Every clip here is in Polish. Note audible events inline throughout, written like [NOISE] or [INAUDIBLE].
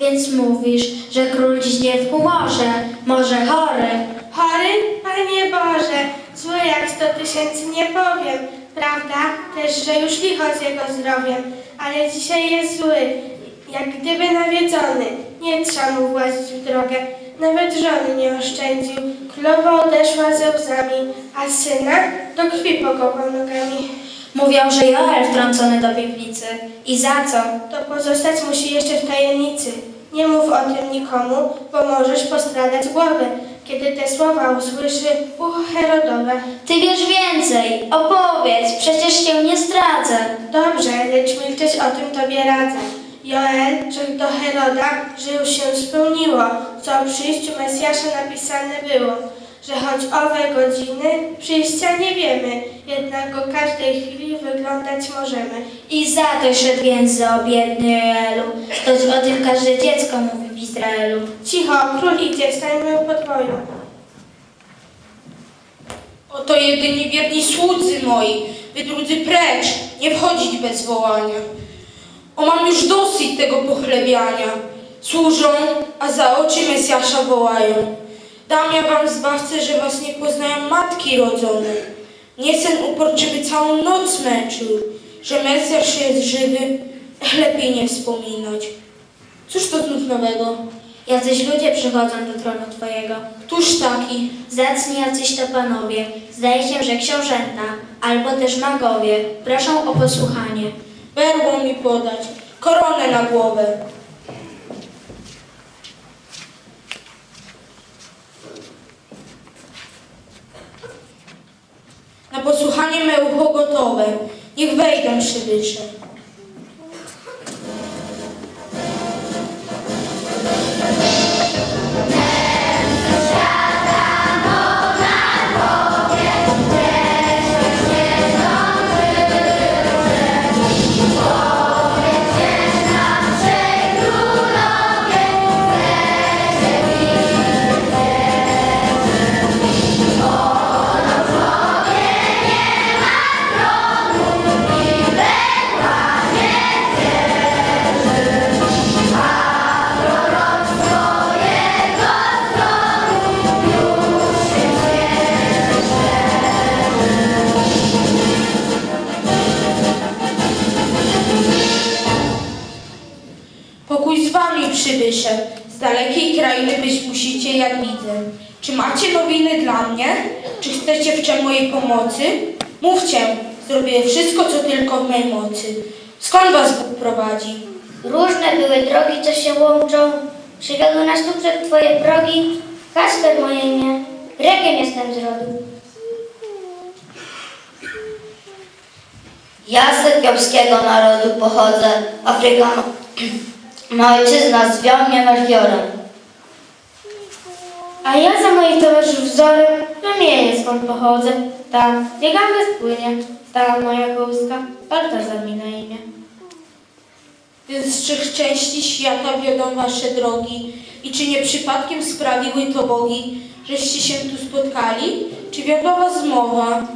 Więc mówisz, że król dziś nie humorze, może chory. Chory? Panie Boże, zły jak sto tysięcy nie powiem. Prawda też, że już licho z jego zdrowiem, ale dzisiaj jest zły, jak gdyby nawiedzony. Nie trzeba mu włazić w drogę, nawet żony nie oszczędził. Królowa odeszła ze łzami, a syna do krwi pokopał nogami. Mówią, że Joel wtrącony do piwnicy. I za co? To pozostać musi jeszcze w tajemnicy. Nie mów o tym nikomu, bo możesz postradać głowę, kiedy te słowa usłyszy ucho Herodowe. Ty wiesz więcej. Opowiedz, przecież się nie zdradzę. Dobrze, lecz milczeć o tym tobie radzę. Joel, że do Heroda, że już się spełniło, co o przyjściu Mesjasza napisane było, że choć owe godziny przyjścia nie wiemy, jednak go każdej chwili wyglądać możemy. I za to szedł więzy o biedny Joelu. Toć o tym każde dziecko mówi w Izraelu. Cicho, król idzie, stańmy u podwoju. Oto jedyni wierni słudzy moi, wy drudzy precz, nie wchodzić bez wołania. O mam już dosyć tego pochlebiania. Służą, a za oczy Mesjasza wołają. Dam ja wam zbawcę, że was nie poznają matki rodzone. Nie sen uporczywy całą noc męczył, że Mesjasz jest żywy, lepiej nie wspominać. Cóż to znów nowego? Jacyś ludzie przychodzą do tronu Twojego. Któż taki? Zacni jacyś to panowie. Zdaje się, że książęta, albo też magowie. Proszą o posłuchanie. Berło mi podać, koronę na głowę. Na posłuchanie me ucho gotowe, niech wejdą przybysze. Jak widzę. Czy macie nowiny dla mnie? Czy chcecie w czym mojej pomocy? Mówcie, zrobię wszystko, co tylko w mej mocy. Skąd was Bóg prowadzi? Różne były drogi, co się łączą. Przywiodły nas tu przed Twoje progi. Kasper moje imię. Grekiem jestem z rodu. Ja z etiopskiego narodu pochodzę, Afryka [CLEARS THROAT] ma ojczyzna, zwiał mnie Melchiorem. A ja za moich towarzyszów wzorem wymienię skąd pochodzę. Tam, gdzie Ganges płynie. Ta moja kołyska, Baltazar mi na imię. Więc z trzech części świata wiodą wasze drogi i czy nie przypadkiem sprawiły to bogi, żeście się tu spotkali? Czy wiodła was zmowa?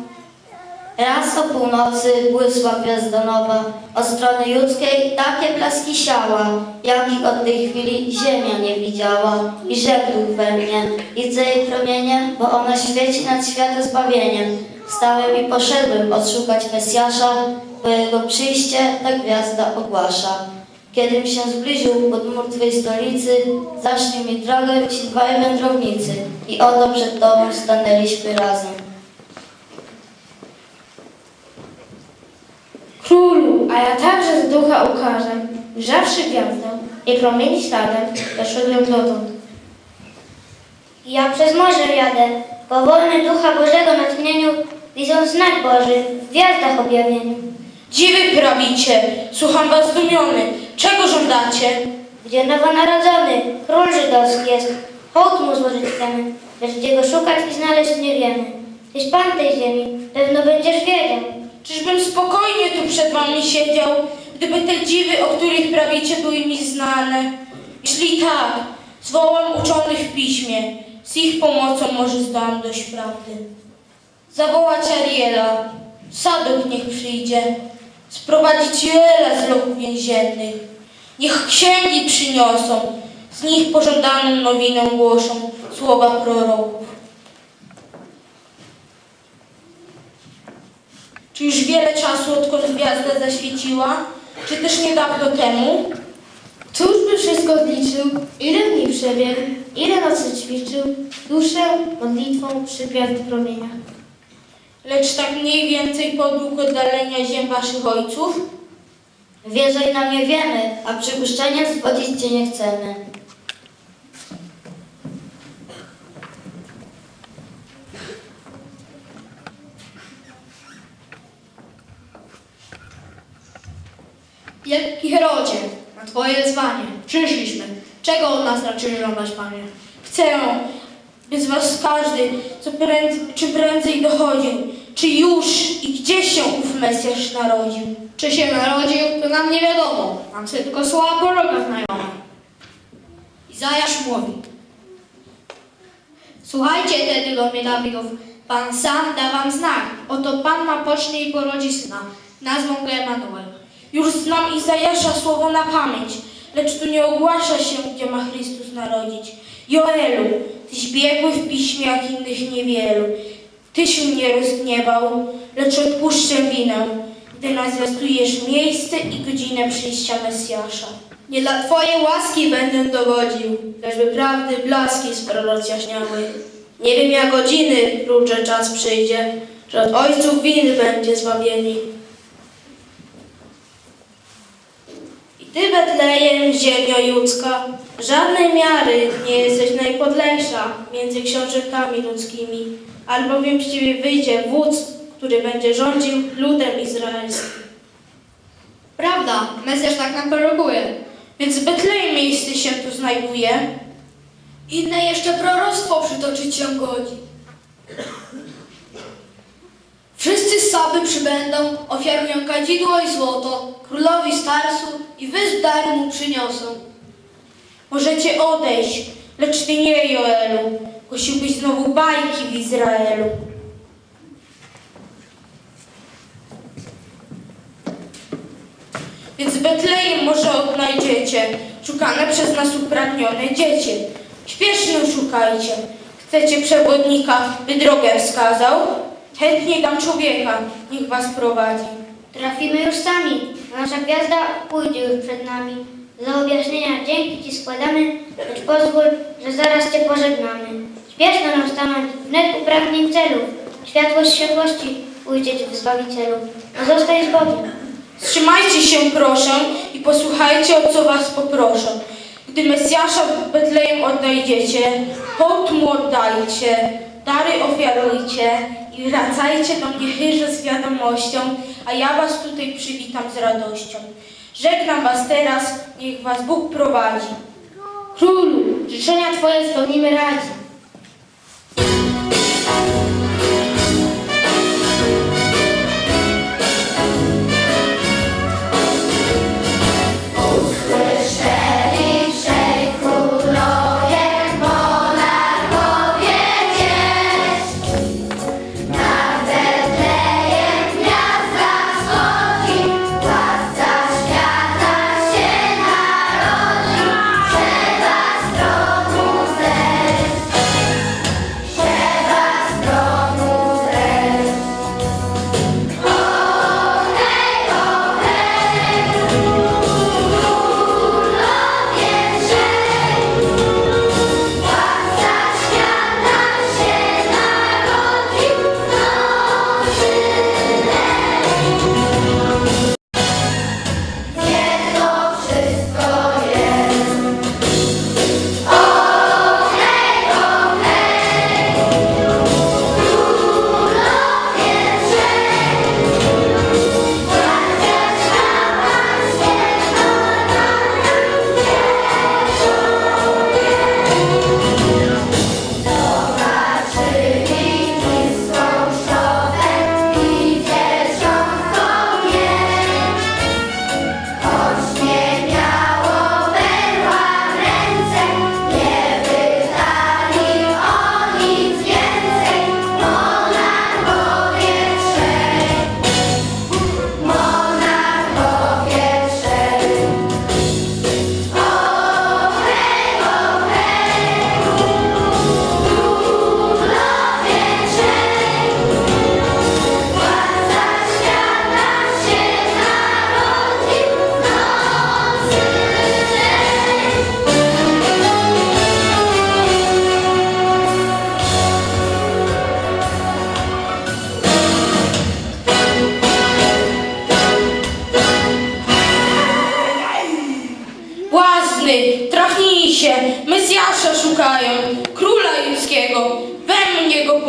Raz o północy błysła gwiazda nowa, od strony judzkiej takie blaski siała, jakich od tej chwili ziemia nie widziała. I rzekł we mnie, idę jej promieniem, bo ona świeci nad świata zbawieniem. Wstałem i poszedłem odszukać Mesjasza, bo jego przyjście ta gwiazda ogłasza. Kiedym się zbliżył pod mur Twej stolicy, zaszli mi drogę ci dwaj wędrownicy i oto przed Tobą stanęliśmy razem. Królu, a ja także z ducha ukażę. Grzawszy gwiazdę i promieni śladem, doszedłem dotąd. Ja przez morze jadę, powolny Ducha Bożego natchnieniu, widząc znak Boży w gwiazdach objawieniu. Dziwy prawicie, słucham was zdumiony. Czego żądacie? Gdzie nowonarodzony król żydowski jest, hołd mu złożyć chcemy, lecz gdzie go szukać i znaleźć nie wiemy. Tyś Pan tej ziemi, pewno będziesz wiedział. Czyżbym spokojnie tu przed wami siedział, gdyby te dziwy, o których prawicie, były mi znane? Jeśli tak, zwołam uczonych w piśmie, z ich pomocą może zdam dość prawdy. Zawołać Ariela, Sadok niech przyjdzie, sprowadzić Joela z lochów więziennych. Niech księgi przyniosą, z nich pożądaną nowinę głoszą słowa proroków. Czy już wiele czasu, odkąd gwiazda zaświeciła? Czy też niedawno temu? Cóż by wszystko zliczył, ile dni przebiegł, ile nocy ćwiczył, duszę modlitwą przy gwiazdy promieniach. Lecz tak mniej więcej podług oddalenia ziem waszych ojców? Więcej nam nie wiemy, a przypuszczenia zgodzić cię nie chcemy. Wielki Herodzie, na Twoje wezwanie przyszliśmy. Czego od nas raczysz żądać, Panie? Chcę, by z was każdy, co prędz, czy prędzej dochodził, czy już i gdzie się ów Mesjasz narodził. Czy się narodził, to nam nie wiadomo. Nam sobie tylko słowa proroka znajome. Izajasz mówi. Słuchajcie tedy do mnie Dawidów. Pan sam da wam znak. Oto Pan ma pocznie i porodzi syna. Nazwą go Emanuel. Już znam Izajasza słowo na pamięć, lecz tu nie ogłasza się, gdzie ma Chrystus narodzić. Joelu, tyś biegły w piśmie, jak innych niewielu. Tyś mnie rozgniewał, lecz odpuszczę winę, gdy nazwiastujesz miejsce i godzinę przyjścia Mesjasza. Nie dla Twojej łaski będę dowodził, lecz prawdy blaski z proroc jaśniały. Nie wiem jak godziny prócze czas przyjdzie, że od ojców winy będzie zbawieni. Ty, Betlejem, ziemio judzka, żadnej miary nie jesteś najpodlejsza między książętami ludzkimi, albowiem z Ciebie wyjdzie wódz, który będzie rządził ludem izraelskim. Prawda, Mesjasz tak nam prorokuje. Więc w Betlejem miejsce się tu znajduje. Inne jeszcze proroctwo przytoczyć się godzi. Saby przybędą, ofiarują kadzidło i złoto, królowi Starsu i wysp dary mu przyniosą. Możecie odejść, lecz ty nie, Joelu. Głosiłbyś znowu bajki w Izraelu. Więc Betlejem może odnajdziecie, szukane przez nas upragnione dziecię. Śpiesznie szukajcie. Chcecie przewodnika, by drogę wskazał? Chętnie dam człowieka, niech was prowadzi. Trafimy już sami, nasza gwiazda pójdzie już przed nami. Za objaśnienia dzięki Ci składamy, lecz pozwól, że zaraz Cię pożegnamy. Śpieszno nam stanąć wnet u pragnień celów. Światłość światłości ujdzie Ci w Zbawicielu. Pozostań z Bogiem. Wstrzymajcie się proszę i posłuchajcie, o co was poproszę. Gdy Mesjasza w Betlejem odnajdziecie, hołd mu oddajcie, dary ofiarujcie i wracajcie do mnie chyrze z wiadomością, a ja was tutaj przywitam z radością. Żegnam was teraz, niech was Bóg prowadzi. Królu, życzenia Twoje spełnimy radzi.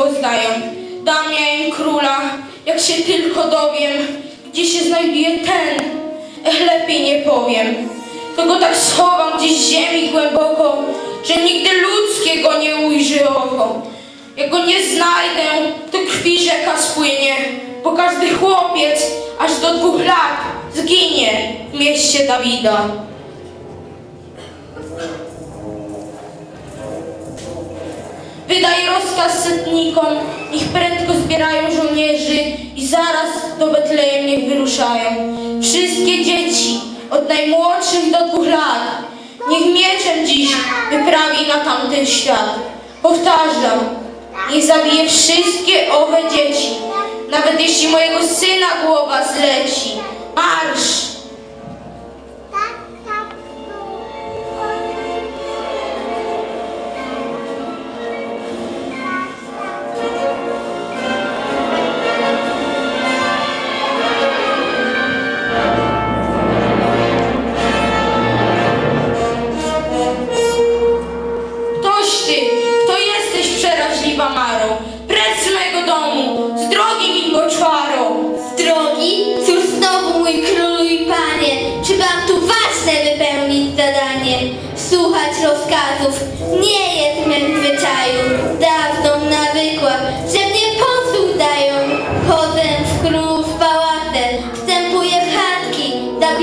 Poznają. Dam ja im króla, jak się tylko dowiem, gdzie się znajduje ten, ech, lepiej nie powiem. To go tak schowam gdzieś w ziemi głęboko, że nigdy ludzkie go nie ujrzy oko. Jak go nie znajdę, to krwi rzeka spłynie, bo każdy chłopiec aż do dwóch lat zginie w mieście Dawida. Wydaj rozkaz setnikom, niech prędko zbierają żołnierzy i zaraz do Betlejem niech wyruszają. Wszystkie dzieci, od najmłodszych do dwóch lat, niech mieczem dziś wyprawi na tamten świat. Powtarzam, niech zabije wszystkie owe dzieci, nawet jeśli mojego syna głowa zleci. Marsz!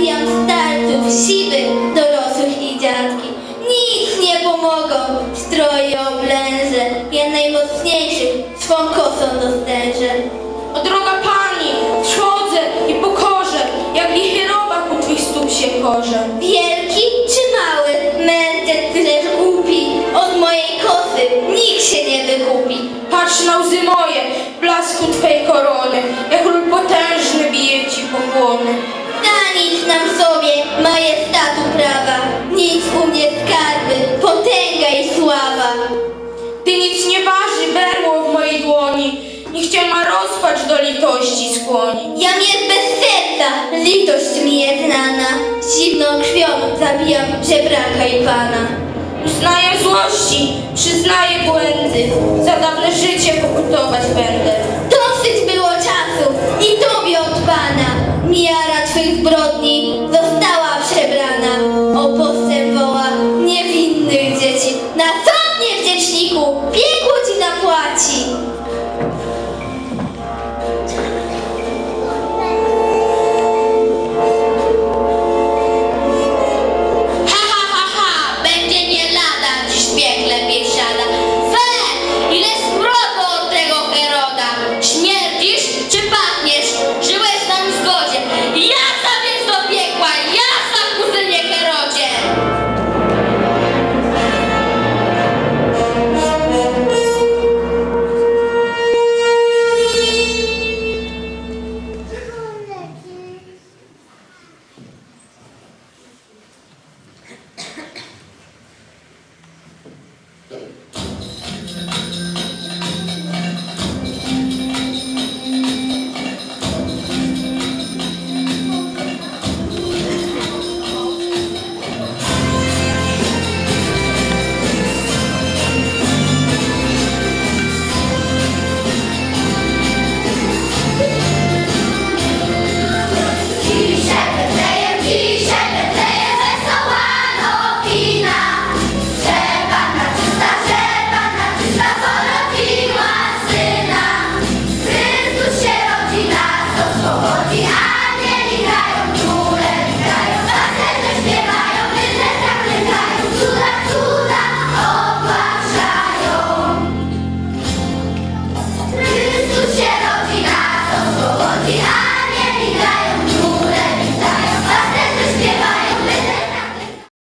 sabían litości skłoni. Jam jest bez serca, litość mi jest znana, zimną krwią zabijam żebraka i pana. Uznaję złości, przyznaję błędy, za dawne życie pokutować będę.